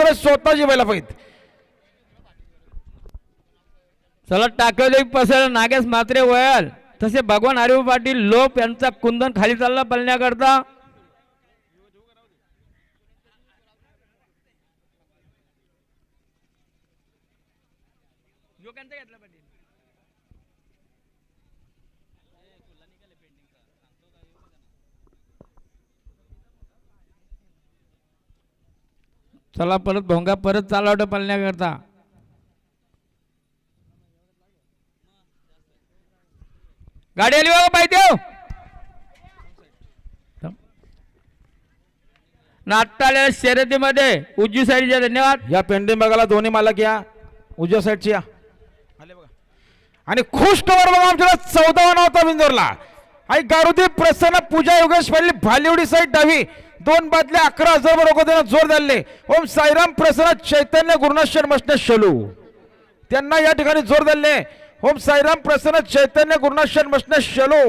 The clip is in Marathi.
जरा स्वतःची व्हायला पाहिजे. चला टाकले पसर नागेश मात्रे वयाल तसे भगवान हरिभाऊ पाटील लोप यांचा कुंदन खाली चालला पळण्याकरता चला परत भोंगा परत चालवत पळण्याकरता गाडी आली बाबा पाहिजे नाट्यालय शर्यतीमध्ये उजवी साईडच्या धन्यवाद. या पेंडिंग बघायला दोन्ही मालक या. उजव्या साईडची या. आले बघा. आणि खुश कवर बघा आमच्याला चौदावा नव्हता बिंदोरला आणि गारुदी प्रसन्न पूजा योगेश पहिली भालिवडी साईड डावी. दोन बादले अकरा हजार बरोबर जोर धरले. ओम साईराम प्रसन्न चैतन्य गुरुनाशन मसने शलू. त्यांना या ठिकाणी जोर धरले. ओम साईराम प्रसन्न चैतन्य गुरुनाशन मसने शलो.